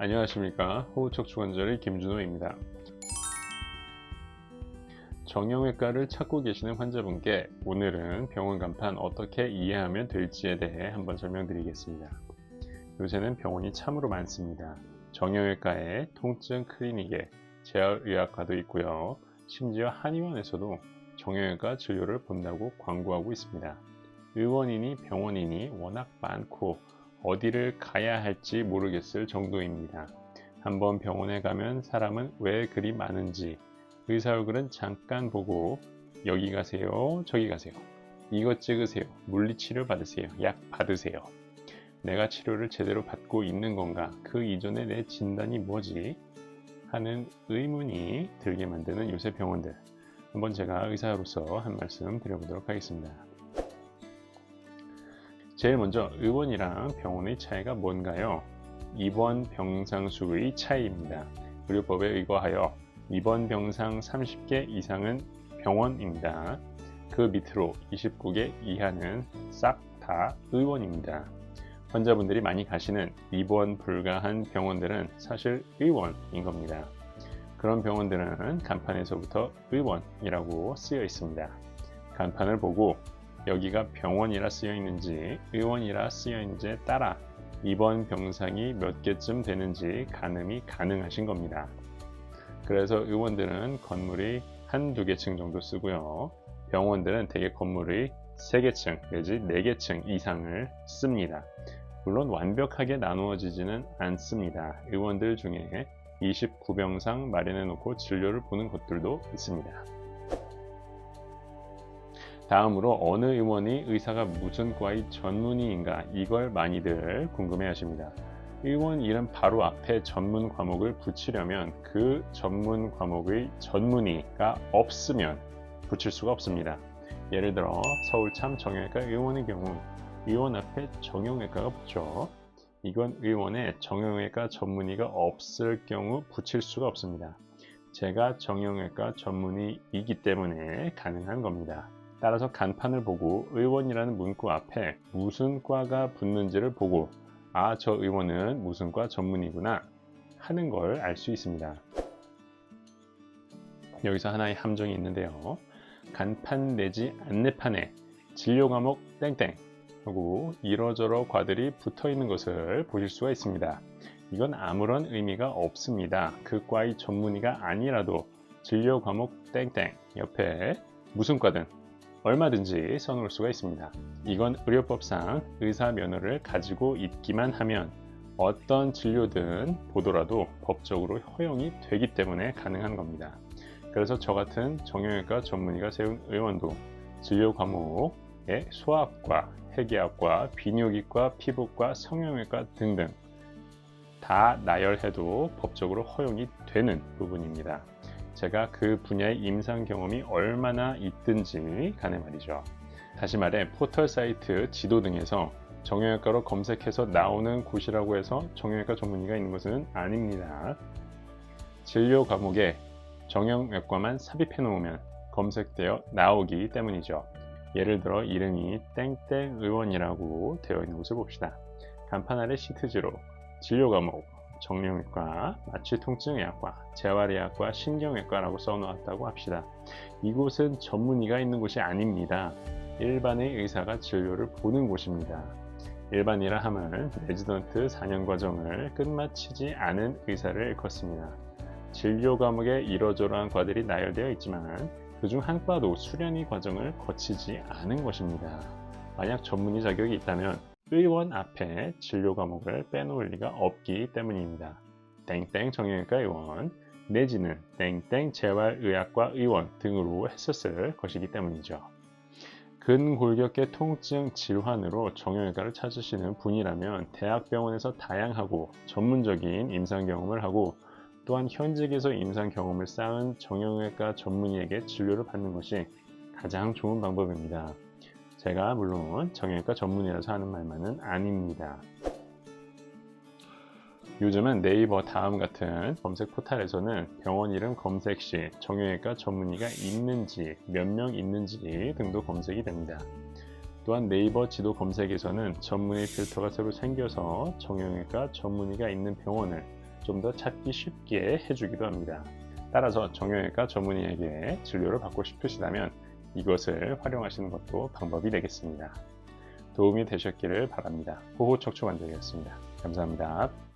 안녕하십니까 호흡척추관절의 김준호입니다. 정형외과를 찾고 계시는 환자분께 오늘은 병원 간판 어떻게 이해하면 될지에 대해 한번 설명드리겠습니다. 요새는 병원이 참으로 많습니다. 정형외과에 통증 클리닉에 재활의학과도 있고요. 심지어 한의원에서도 정형외과 진료를 본다고 광고하고 있습니다. 의원이니 병원이니 워낙 많고 어디를 가야 할지 모르겠을 정도입니다. 한번 병원에 가면 사람은 왜 그리 많은지 의사 얼굴은 잠깐 보고 여기 가세요, 저기 가세요. 이것 찍으세요. 물리치료 받으세요. 약 받으세요. 내가 치료를 제대로 받고 있는 건가? 그 이전에 내 진단이 뭐지? 하는 의문이 들게 만드는 요새 병원들. 한번 제가 의사로서 한 말씀 드려보도록 하겠습니다. 제일 먼저 의원이랑 병원의 차이가 뭔가요? 입원 병상 수의 차이입니다. 의료법에 의거하여 입원 병상 30개 이상은 병원입니다. 그 밑으로 29개 이하는 싹 다 의원입니다. 환자분들이 많이 가시는 입원 불가한 병원들은 사실 의원인 겁니다. 그런 병원들은 간판에서부터 의원이라고 쓰여 있습니다. 간판을 보고 여기가 병원이라 쓰여 있는지 의원이라 쓰여 있는지에 따라 입원 병상이 몇 개쯤 되는지 가늠이 가능하신 겁니다. 그래서 의원들은 건물이 한두 개 층 정도 쓰고요. 병원들은 대개 건물의 3개층 내지 4개층 이상을 씁니다. 물론 완벽하게 나누어지지는 않습니다. 의원들 중에 29병상 마련해 놓고 진료를 보는 곳들도 있습니다. 다음으로 어느 의원이 의사가 무슨 과의 전문의인가 이걸 많이들 궁금해 하십니다. 의원 이름 바로 앞에 전문 과목을 붙이려면 그 전문 과목의 전문의가 없으면 붙일 수가 없습니다. 예를 들어 서울참 정형외과 의원의 경우 의원 앞에 정형외과가 붙죠. 이건 의원에 정형외과 전문의가 없을 경우 붙일 수가 없습니다. 제가 정형외과 전문의이기 때문에 가능한 겁니다. 따라서 간판을 보고 의원이라는 문구 앞에 무슨 과가 붙는지를 보고 아, 저 의원은 무슨 과 전문이구나 하는 걸 알 수 있습니다. 여기서 하나의 함정이 있는데요. 간판 내지 안내판에 진료 과목 땡땡 하고 이러저러 과들이 붙어 있는 것을 보실 수가 있습니다. 이건 아무런 의미가 없습니다. 그 과의 전문의가 아니라도 진료 과목 땡땡 옆에 무슨 과든 얼마든지 써놓을 수가 있습니다. 이건 의료법상 의사 면허를 가지고 있기만 하면 어떤 진료든 보더라도 법적으로 허용이 되기 때문에 가능한 겁니다. 그래서 저 같은 정형외과 전문의가 세운 의원도 진료 과목에 소아과, 해계학과, 비뇨기과, 피부과, 성형외과 등등 다 나열해도 법적으로 허용이 되는 부분입니다. 제가 그 분야의 임상 경험이 얼마나 있든지 간에 말이죠. 다시 말해 포털 사이트 지도 등에서 정형외과로 검색해서 나오는 곳이라고 해서 정형외과 전문의가 있는 것은 아닙니다. 진료 과목에 정형외과만 삽입해 놓으면 검색되어 나오기 때문이죠. 예를 들어 이름이 땡땡 의원이라고 되어 있는 곳을 봅시다. 간판 아래 시트지로 진료 과목 정형외과, 마취통증의학과, 재활의학과, 신경외과라고 써놓았다고 합시다. 이곳은 전문의가 있는 곳이 아닙니다. 일반의 의사가 진료를 보는 곳입니다. 일반이라 함은 레지던트 4년 과정을 끝마치지 않은 의사를 일컫습니다. 진료 과목에 이러저러한 과들이 나열되어 있지만 그중 한 과도 수련의 과정을 거치지 않은 것입니다. 만약 전문의 자격이 있다면 의원 앞에 진료 과목을 빼놓을 리가 없기 때문입니다. 땡땡 정형외과 의원 내지는 땡땡 재활의학과 의원 등으로 했었을 것이기 때문이죠. 근골격계 통증 질환으로 정형외과를 찾으시는 분이라면 대학병원에서 다양하고 전문적인 임상 경험을 하고 또한 현직에서 임상 경험을 쌓은 정형외과 전문의에게 진료를 받는 것이 가장 좋은 방법입니다. 제가 물론 정형외과 전문이라서 하는 말만은 아닙니다. 요즘은 네이버 다음 같은 검색 포탈에서는 병원 이름 검색 시 정형외과 전문의가 있는지 몇 명 있는지 등도 검색이 됩니다. 또한 네이버 지도 검색에서는 전문의 필터가 새로 생겨서 정형외과 전문의가 있는 병원을 좀 더 찾기 쉽게 해주기도 합니다. 따라서 정형외과 전문의에게 진료를 받고 싶으시다면 이것을 활용하시는 것도 방법이 되겠습니다. 도움이 되셨기를 바랍니다. 호호 척추 관절이었습니다. 감사합니다.